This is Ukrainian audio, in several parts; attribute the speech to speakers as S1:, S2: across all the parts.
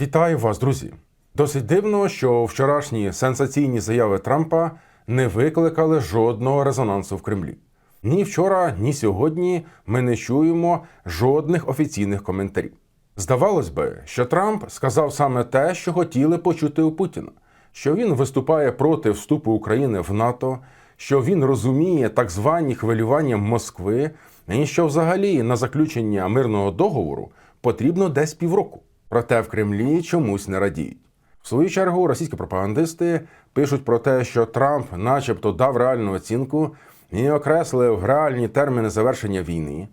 S1: Вітаю вас, друзі! Досить дивно, що вчорашні сенсаційні заяви Трампа не викликали жодного резонансу в Кремлі. Ні вчора, ні сьогодні ми не чуємо жодних офіційних коментарів. Здавалось би, що Трамп сказав саме те, що хотіли почути у Путіна, що він виступає проти вступу України в НАТО, що він розуміє так звані хвилювання Москви, і що взагалі на заключення мирного договору потрібно десь півроку. Проте в Кремлі чомусь не радіють. В свою чергу російські пропагандисти пишуть про те, що Трамп, начебто, дав реальну оцінку і окреслив реальні терміни завершення війни.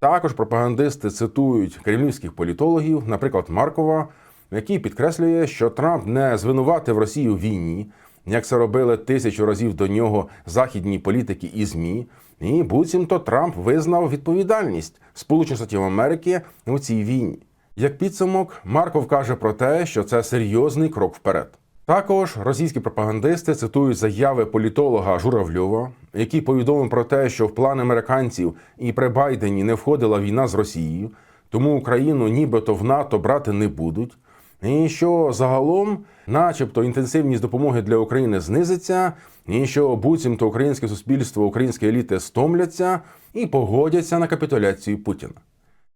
S1: Також пропагандисти цитують кремлівських політологів, наприклад, Маркова, який підкреслює, що Трамп не звинуватив Росію в війні, як це робили тисячу разів до нього західні політики і ЗМІ. І буцімто Трамп визнав відповідальність Сполучених Штатів Америки у цій війні. Як підсумок, Марков каже про те, що це серйозний крок вперед. Також російські пропагандисти цитують заяви політолога Журавльова, який повідомив про те, що в план американців і при Байдені не входила війна з Росією, тому Україну нібито в НАТО брати не будуть. І що загалом, начебто, інтенсивність допомоги для України знизиться, і що буцімто українське суспільство, українські еліти стомляться і погодяться на капітуляцію Путіна.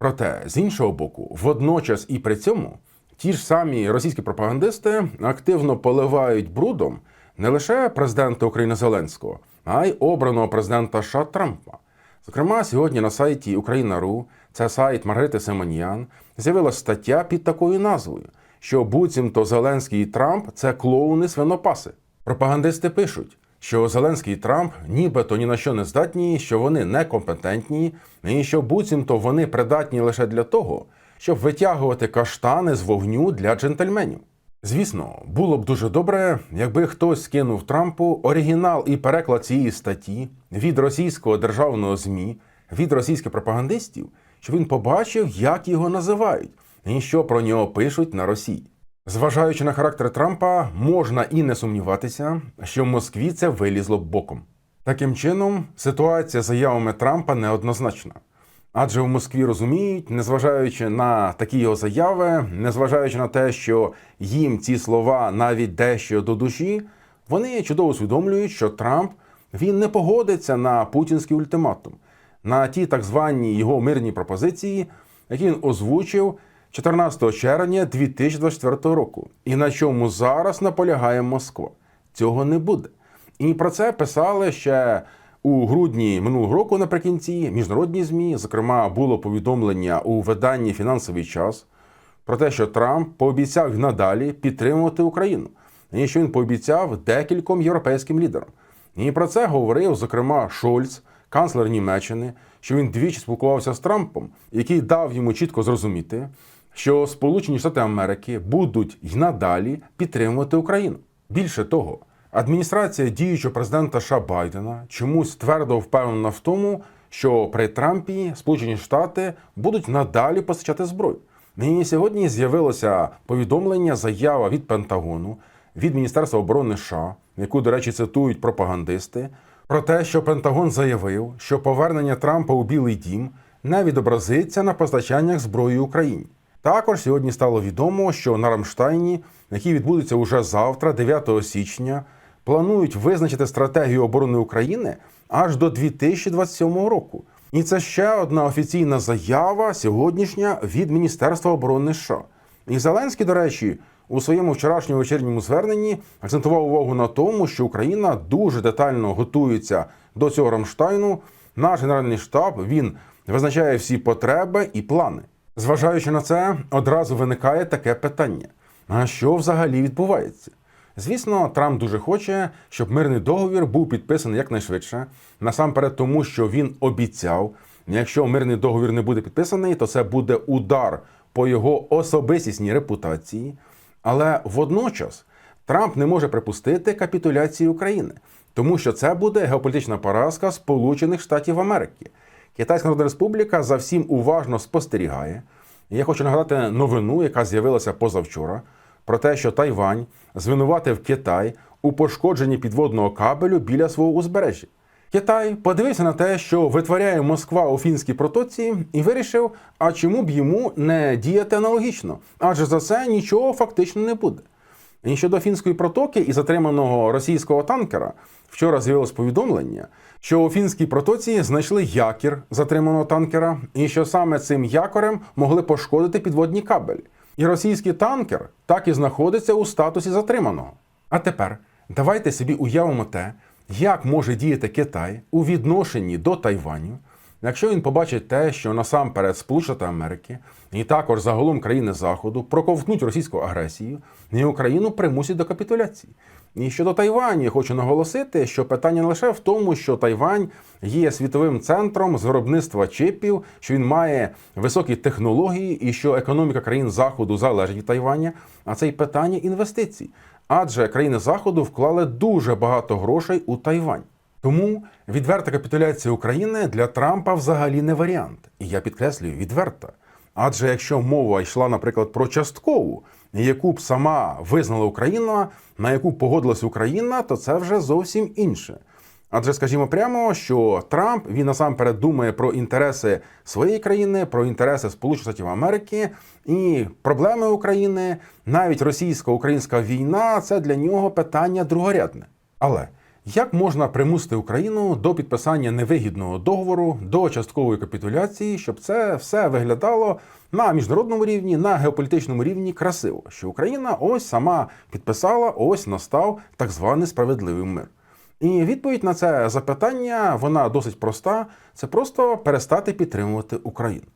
S1: Проте, з іншого боку, водночас і при цьому ті ж самі російські пропагандисти активно поливають брудом не лише президента України Зеленського, а й обраного президента США Трампа. Зокрема, сьогодні на сайті Україна.ру, це сайт Маргарити Семен'ян, з'явилася стаття під такою назвою, що буцімто Зеленський і Трамп це клоуни свинопаси. Пропагандисти пишуть, що Зеленський і Трамп нібито ні на що не здатні, що вони некомпетентні, і що буцімто вони придатні лише для того, щоб витягувати каштани з вогню для джентльменів. Звісно, було б дуже добре, якби хтось скинув Трампу оригінал і переклад цієї статті від російського державного ЗМІ, від російських пропагандистів, щоб він побачив, як його називають, і що про нього пишуть на Росії. Зважаючи на характер Трампа, можна і не сумніватися, що в Москві це вилізло боком. Таким чином, ситуація з заявами Трампа неоднозначна. Адже в Москві розуміють, незважаючи на такі його заяви, незважаючи на те, що їм ці слова навіть дещо до душі, вони чудово усвідомлюють, що Трамп він не погодиться на путінський ультиматум, на ті так звані його мирні пропозиції, які він озвучив 14 червня 2024 року, і на чому зараз наполягає Москва. Цього не буде. І про це писали ще у грудні минулого року наприкінці міжнародні змі. Зокрема, було повідомлення у виданні Фінансовий час про те, що Трамп пообіцяв надалі підтримувати Україну, і що він пообіцяв декільком європейським лідерам. І про це говорив, зокрема, Шольц, канцлер Німеччини, що він двічі спілкувався з Трампом, який дав йому чітко зрозуміти, що Сполучені Штати Америки будуть й надалі підтримувати Україну. Більше того, адміністрація діючого президента США Байдена чомусь твердо впевнена в тому, що при Трампі Сполучені Штати будуть надалі постачати зброю. І сьогодні з'явилося повідомлення, заява від Пентагону, від Міністерства оборони США, яку, до речі, цитують пропагандисти, про те, що Пентагон заявив, що повернення Трампа у Білий Дім не відобразиться на постачаннях зброї Україні. Також сьогодні стало відомо, що на Рамштайні, який відбудеться уже завтра, 9 січня, планують визначити стратегію оборони України аж до 2027 року. І це ще одна офіційна заява сьогоднішня від Міністерства оборони США. І Зеленський, до речі, у своєму вчорашньому вечірньому зверненні акцентував увагу на тому, що Україна дуже детально готується до цього Рамштайну. Наш генеральний штаб він визначає всі потреби і плани. Зважаючи на це, одразу виникає таке питання: а що взагалі відбувається? Звісно, Трамп дуже хоче, щоб мирний договір був підписаний якнайшвидше. Насамперед, тому що він обіцяв, якщо мирний договір не буде підписаний, то це буде удар по його особистісній репутації. Але водночас Трамп не може припустити капітуляції України, тому що це буде геополітична поразка Сполучених Штатів Америки. Китайська Народна Республіка за всім уважно спостерігає. Я хочу нагадати новину, яка з'явилася позавчора, про те, що Тайвань звинуватив Китай у пошкодженні підводного кабелю біля свого узбережжя. Китай подивився на те, що витворяє Москва у фінській протоці, і вирішив, а чому б йому не діяти аналогічно, адже за це нічого фактично не буде. І щодо фінської протоки і затриманого російського танкера, вчора з'явилось повідомлення, що у фінській протоці знайшли якір затриманого танкера, і що саме цим якорем могли пошкодити підводні кабелі. І російський танкер так і знаходиться у статусі затриманого. А тепер давайте собі уявимо те, як може діяти Китай у відношенні до Тайваню, якщо він побачить те, що насамперед Сполучені Америки і також загалом країни Заходу проковтнуть російську агресію і Україну примусять до капітуляції. І щодо Тайваню, я хочу наголосити, що питання не лише в тому, що Тайвань є світовим центром з виробництва чипів, що він має високі технології і що економіка країн Заходу залежить від Тайваня, а це й питання інвестицій. Адже країни Заходу вклали дуже багато грошей у Тайвань. Тому відверта капітуляція України для Трампа взагалі не варіант. І я підкреслюю відверта. Адже якщо мова йшла, наприклад, про часткову, яку б сама визнала Україна, на яку погодилась Україна, то це вже зовсім інше. Адже скажімо прямо, що Трамп він насамперед думає про інтереси своєї країни, про інтереси Сполучених Штатів Америки і проблеми України, навіть російсько-українська війна це для нього питання другорядне. Але як можна примусити Україну до підписання невигідного договору, до часткової капітуляції, щоб це все виглядало на міжнародному рівні, на геополітичному рівні красиво, що Україна ось сама підписала, ось настав так званий справедливий мир. І відповідь на це запитання вона досить проста: це просто перестати підтримувати Україну.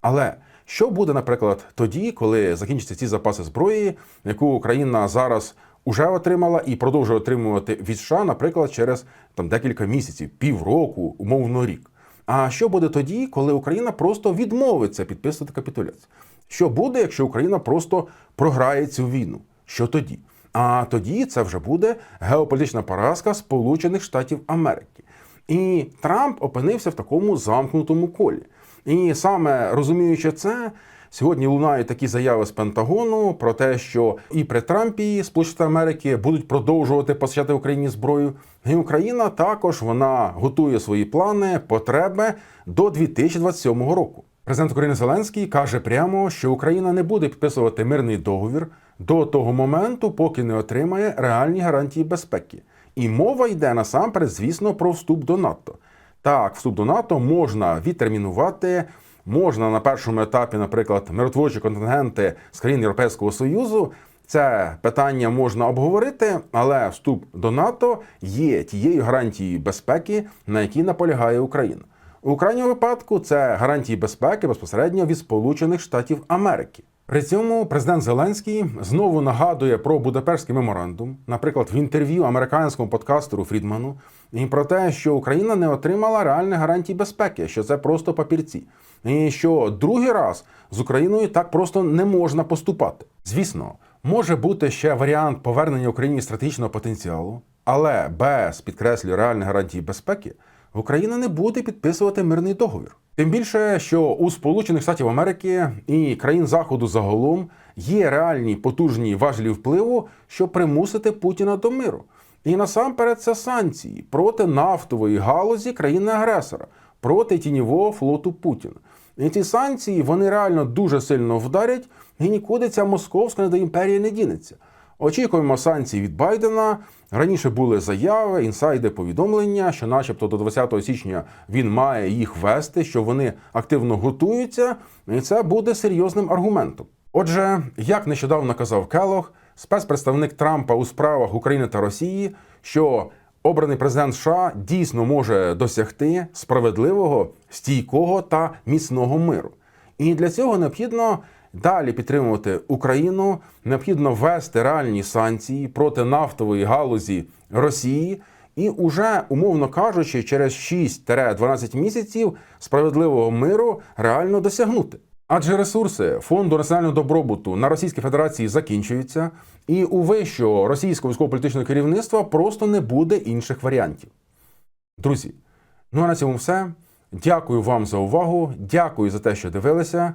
S1: Але що буде, наприклад, тоді, коли закінчаться ці запаси зброї, яку Україна зараз уже отримала і продовжує отримувати від США, наприклад, через там декілька місяців, півроку, умовно рік. А що буде тоді, коли Україна просто відмовиться підписувати капітуляцію? Що буде, якщо Україна просто програє цю війну? Що тоді? А тоді це вже буде геополітична поразка Сполучених Штатів Америки. І Трамп опинився в такому замкнутому колі. І саме розуміючи це, сьогодні лунають такі заяви з Пентагону про те, що і при Трампі Сполучені Америки будуть продовжувати постачати Україні зброю. І Україна також вона готує свої плани, потреби до 2027 року. Президент України Зеленський каже прямо, що Україна не буде підписувати мирний договір до того моменту, поки не отримає реальні гарантії безпеки. І мова йде насамперед, звісно, про вступ до НАТО. Так, вступ до НАТО можна відтермінувати, можна на першому етапі, наприклад, миротворчі контингенти з країн Європейського Союзу. Це питання можна обговорити, але вступ до НАТО є тією гарантією безпеки, на якій наполягає Україна. У крайньому випадку це гарантії безпеки безпосередньо від Сполучених Штатів Америки. При цьому президент Зеленський знову нагадує про Будапештський меморандум, наприклад, в інтерв'ю американському подкастеру Фрідману, і про те, що Україна не отримала реальних гарантій безпеки, що це просто папірці, і що другий раз з Україною так просто не можна поступати. Звісно, може бути ще варіант повернення Україні стратегічного потенціалу, але без підкреслюю реальних гарантій безпеки. Україна не буде підписувати мирний договір. Тим більше, що у Сполучених Штатів Америки і країн Заходу загалом є реальні потужні важелі впливу, щоб примусити Путіна до миру. І насамперед це санкції проти нафтової галузі країни-агресора, проти тіньового флоту Путіна. І ці санкції вони реально дуже сильно вдарять, і нікуди ця московська недоімперія не дінеться. Очікуємо санкцій від Байдена. Раніше були заяви, інсайди, повідомлення, що, начебто, до 20 січня він має їх вести, що вони активно готуються, і це буде серйозним аргументом. Отже, як нещодавно казав Келох, спецпредставник Трампа у справах України та Росії, що обраний президент США дійсно може досягти справедливого, стійкого та міцного миру. І для цього необхідно далі підтримувати Україну, необхідно ввести реальні санкції проти нафтової галузі Росії. І уже, умовно кажучи, через 6-12 місяців справедливого миру реально досягнути. Адже ресурси фонду національного добробуту на Російській Федерації закінчуються, і у вищого російського військово-політичного керівництва просто не буде інших варіантів. Друзі, ну а на цьому все. Дякую вам за увагу. Дякую за те, що дивилися,